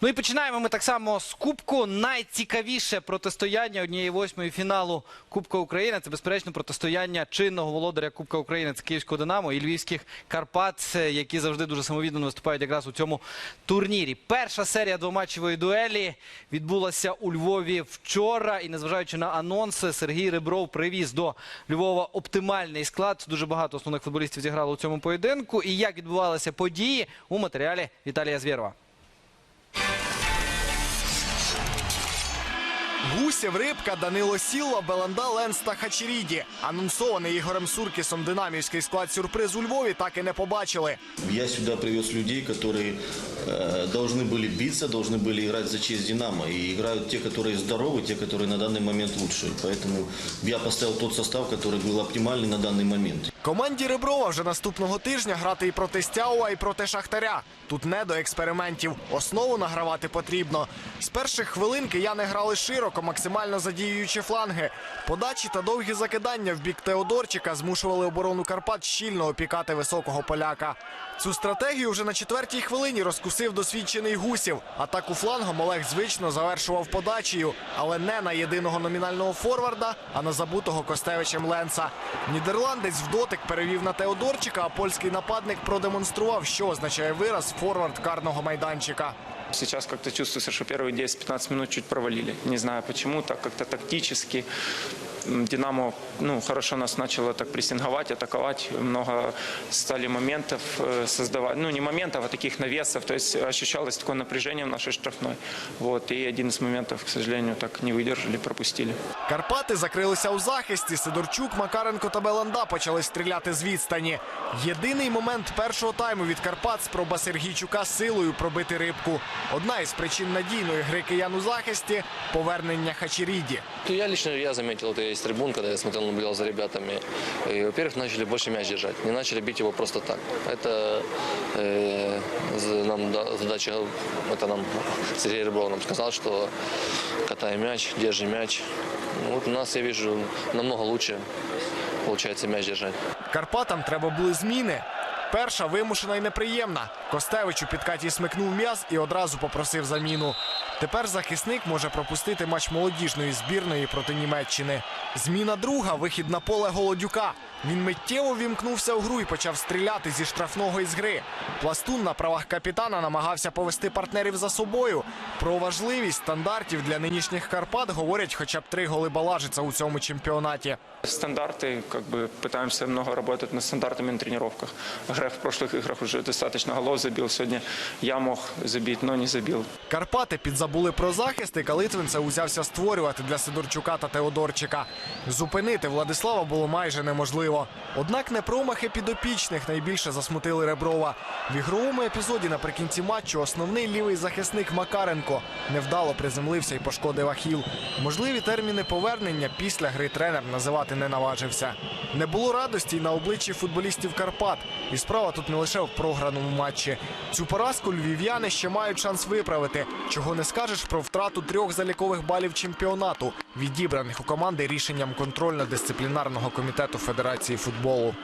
Ну і починаємо ми так само з Кубку. Найцікавіше протистояння однієї восьмої фіналу Кубка України. Це безперечно протистояння чинного володаря Кубка України. Це Київського Динамо і Львівських Карпат, е, які завжди дуже самовіддано виступають якраз у цьому турнірі. Перша серія двоматчевої дуелі відбулася у Львові вчора. І незважаючи на анонси, Сергій Ребров привіз до Львова оптимальний склад. Дуже багато основних футболістів зіграло у цьому поєдинку. І як відбувалися події у матеріалі Віталія Звєрова. Гусєв, Рибка, Данило Сілва, Беланда, Ленс та Хачеріді. Анонсований Ігорем Суркісом динамівський склад сюрприз у Львові так і не побачили. Я сюда привез людей, которые э, должны были биться, должны были играть за честь «Динамо». И играют те, которые здоровы, те, которые на данный момент лучше. Поэтому я поставил тот состав, который был оптимальный на данный момент. Команді Реброва вже наступного тижня грати і проти Стяуа, і проти Шахтаря. Тут не до експериментів. Основу награвати потрібно. З перших хвилин кияни грали широко, максимально задіюючи фланги. Подачі та довгі закидання в бік Теодорчика змушували оборону Карпат щільно опікати високого поляка. Цю стратегію вже на четвертій хвилині розкусив досвідчений гусів. Атаку флангом Олег звично завершував подачею, але не на єдиного номінального форварда, а на забутого Костевичем Ленса. Нідерландець в перевів на Теодорчика, а польський нападник продемонстрував, що означає вираз форвард карного майданчика. Сейчас как-то чувствуется, что первые 10-15 минут чуть провалили. Не знаю почему, так как-то тактически. М, Динамо ну, хорошо нас начало так прессинговать, атаковать. Много стали моментов э, создавать. Ну, не моментов, а таких навесов. То есть ощущалось такое напряжение в нашей штрафной. Вот. И один из моментов, к сожалению, так не выдержали, пропустили. Карпати закрилися у захисті. Сидорчук, Макаренко та Беланда почали стріляти з відстані. Єдиний момент першого тайму від Карпат спроба Сергійчука силою пробити рибку. Одна із причин надійної гри киян у захисті повернення Хачеріді. Ну, Я лично я заметил это из трибун, когда я смотрел, наблюдал за ребятами. И, во-первых, начали больше мяч держать, не начали бить его просто так. Это э, за- нам да- задача, это нам Сергей Рыбров нам сказал, что катаем мяч, держим мяч. Ну, Вот у нас, я вижу, намного лучше получается мяч держать. Карпатам треба були зміни. Перша вимушена і неприємна. Костевич у підкаті смикнув м'яз і одразу попросив заміну. Тепер захисник може пропустити матч молодіжної збірної проти Німеччини. Зміна друга вихід на поле Голодюка. Він миттєво вімкнувся у гру і почав стріляти зі штрафного із гри. Пластун на правах капітана намагався повести партнерів за собою. Про важливість стандартів для нинішніх Карпат говорять хоча б три голи Балажиця у цьому чемпіонаті. Стандарты, как бы пытаемся много работать над стандартами на тренировках. Грех в прошлых играх уже достаточно голов забил. Сегодня я мог забить, но не забил. Карпати підзабули про захист, і Калитвинцев узявся створювати для Сидорчука та Теодорчика. Зупинити Владислава було майже неможливо. Однак не промахи підопічних найбільше засмутили Реброва. В ігровому епізоді наприкінці матчу основний лівий захисник Макаренко невдало приземлився і пошкодив Ахіл. Можливі терміни повернення після гри тренер називати не наважився. Не було радості й на обличчі футболістів Карпат. І справа тут не лише в програному матчі. Цю поразку львів'яни ще мають шанс виправити. Чого не скажеш про втрату трьох залікових балів чемпіонату, відібраних у команди рішенням контрольно-дисциплінарного комітету Федерації футболу.